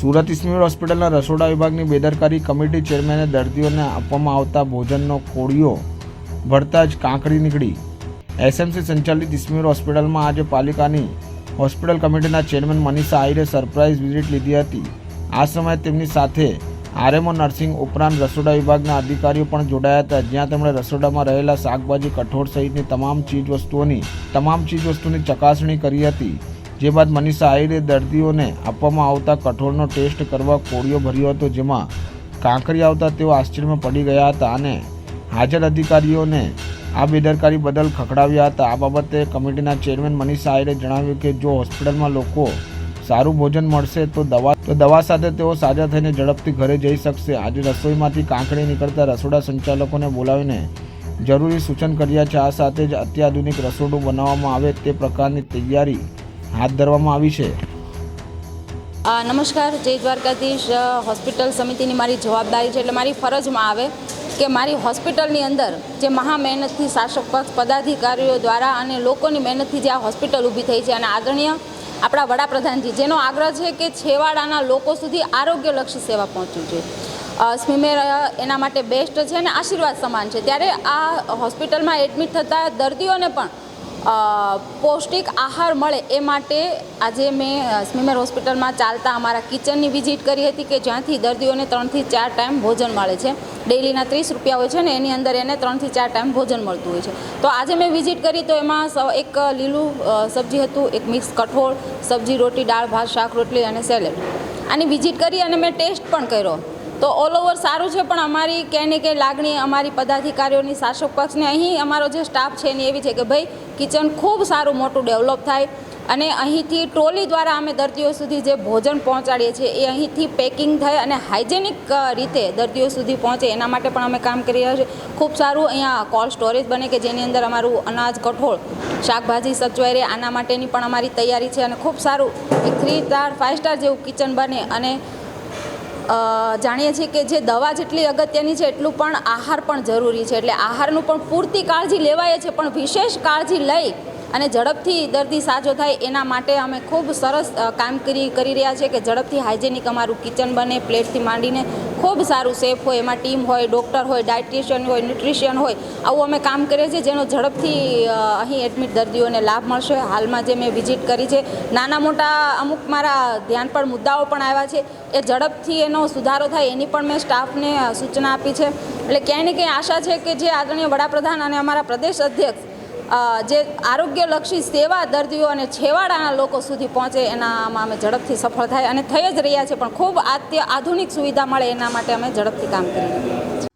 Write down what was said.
સુરત ઇસ્મીર હોસ્પિટલના રસોડા વિભાગની બેદરકારી કમિટી ચેરમેને દર્દીઓને આપવામાં આવતા ભોજનનો કોળીઓ ભરતા જ કાંકરી નીકળી. એસએમસી સંચાલિત ઇસ્મીર હોસ્પિટલમાં આજે પાલિકાની હોસ્પિટલ કમિટીના ચેરમેન મનીષા આહિરે સરપ્રાઇઝ વિઝિટ લીધી હતી. આ સમયે તેમની સાથે આરએમઓ નર્સિંગ ઉપરાંત રસોડા વિભાગના અધિકારીઓ પણ જોડાયા હતા. જ્યાં તેમણે રસોડામાં રહેલા શાકભાજી, કઠોળ સહિતની તમામ ચીજવસ્તુઓની, તમામ ચીજવસ્તુની ચકાસણી કરી હતી. જે બાદ મનીષા આહિરે દર્દીઓને આપવામાં આવતા કઠોળનો ટેસ્ટ કરવા કોળિયો ભર્યો હતો, જેમાં કાંકરી આવતા તેઓ આશ્ચર્યમાં પડી ગયા હતા અને હાજર અધિકારીઓને આ બેદરકારી બદલ ખખડાવ્યા હતા. આ બાબતે કમિટીના ચેરમેન મનીષા આહિરે જણાવ્યું કે, જો હોસ્પિટલમાં લોકો સારું ભોજન મળશે, તો દવા તો દવા સાથે તેઓ સાજા થઈને ઝડપથી ઘરે જઈ શકશે. આજે રસોઈમાંથી કાંકરી નીકળતા રસોડા સંચાલકોને બોલાવીને જરૂરી સૂચન કર્યા છે. આ સાથે જ અત્યાધુનિક રસોડું બનાવવામાં આવે તે પ્રકારની તૈયારી હાથ ધરવામાં આવી છે? નમસ્કાર, જય દ્વારકાધીશ. હોસ્પિટલ સમિતિની મારી જવાબદારી છે એટલે મારી ફરજમાં આવે કે મારી હોસ્પિટલની અંદર જે મહા મહેનતથી શાસક પક્ષ, પદાધિકારીઓ દ્વારા અને લોકોની મહેનતથી જે આ હોસ્પિટલ ઊભી થઈ છે અને આદરણીય આપણા વડાપ્રધાનજી, જેનો આગ્રહ છે કે છેવાડાના લોકો સુધી આરોગ્યલક્ષી સેવા પહોંચવી જોઈએ. સ્મીમેર એના માટે બેસ્ટ છે અને આશીર્વાદ સમાન છે. ત્યારે આ હોસ્પિટલમાં એડમિટ થતા દર્દીઓને પણ પૌષ્ટિક આહાર મળે એ માટે આજે મેં સ્મીમેર હોસ્પિટલમાં ચાલતા અમારા કિચનની વિઝિટ કરી હતી કે જ્યાંથી દર્દીઓને ત્રણથી ચાર ટાઈમ ભોજન મળે છે. ડેઈલીના ત્રીસ રૂપિયા હોય છે ને એની અંદર એને ત્રણથી ચાર ટાઈમ ભોજન મળતું હોય છે. તો આજે મેં વિઝિટ કરી તો એમાં એક લીલું સબ્જી હતું, એક મિક્સ કઠોળ, સબ્જી, રોટી, દાળ, ભાત, શાક, રોટલી અને સેલેડ. આની વિઝિટ કરી અને મેં ટેસ્ટ પણ કર્યો. તો ઓલ ઓવર સારું છે પણ અમારી ક્યાંય ને ક્યાંય લાગણી અમારી પદાધિકારીઓની શાસક પક્ષને અહીં અમારો જે સ્ટાફ છે એની એવી છે કે ભાઈ કિચન ખૂબ સારું મોટું ડેવલપ થાય અને અહીંથી ટ્રોલી દ્વારા અમે દર્દીઓ સુધી જે ભોજન પહોંચાડીએ છીએ એ અહીંથી પેકિંગ થાય અને હાઇજેનિક રીતે દર્દીઓ સુધી પહોંચે એના માટે પણ અમે કામ કરી રહ્યા છીએ. ખૂબ સારું અહીંયા કોલ્ડ સ્ટોરેજ બને કે જેની અંદર અમારું અનાજ, કઠોળ, શાકભાજી સચવાઈ રહે આના માટેની પણ અમારી તૈયારી છે અને ખૂબ સારું એક થ્રી સ્ટાર, ફાઇવ સ્ટાર જેવું કિચન બને અને જાણીએ છીએ કે જે દવા જેટલી અગત્યની છે એટલું પણ આહાર પણ જરૂરી છે. એટલે આહારનું પણ પૂરતી કાળજી લેવાય છે, પણ વિશેષ કાળજી લઈ અને ઝડપથી દર્દી સાજો થાય એના માટે અમે ખૂબ સરસ કામગીરી કરી રહ્યા છીએ કે ઝડપથી હાઇજેનિક અમારું કિચન બને, પ્લેટથી માંડીને ખૂબ સારું સેફ હોય, એમાં ટીમ હોય, ડૉક્ટર હોય, ડાયટિશિયન હોય, ન્યુટ્રિશિયન હોય, આવું અમે કામ કરીએ છીએ જેનો ઝડપથી અહીં એડમિટ દર્દીઓને લાભ મળશે. હાલમાં જે મેં વિઝિટ કરી છે, નાના મોટા અમુક મારા ધ્યાન પર મુદ્દાઓ પણ આવ્યા છે. એ ઝડપથી એનો સુધારો થાય એની પણ મેં સ્ટાફને સૂચના આપી છે. એટલે ક્યાંય ને ક્યાંય આશા છે કે જે આદરણીય વડાપ્રધાન અને અમારા પ્રદેશ અધ્યક્ષ જે આરોગ્યલક્ષી સેવા દર્દીઓ અને છેવાડાના લોકો સુધી પહોંચે એનામાં અમે ઝડપથી સફળ થાય અને થઈ જ રહ્યા છે. પણ ખૂબ આત્ય આધુનિક સુવિધા મળે એના માટે અમે ઝડપથી કામ કરી રહ્યા છીએ.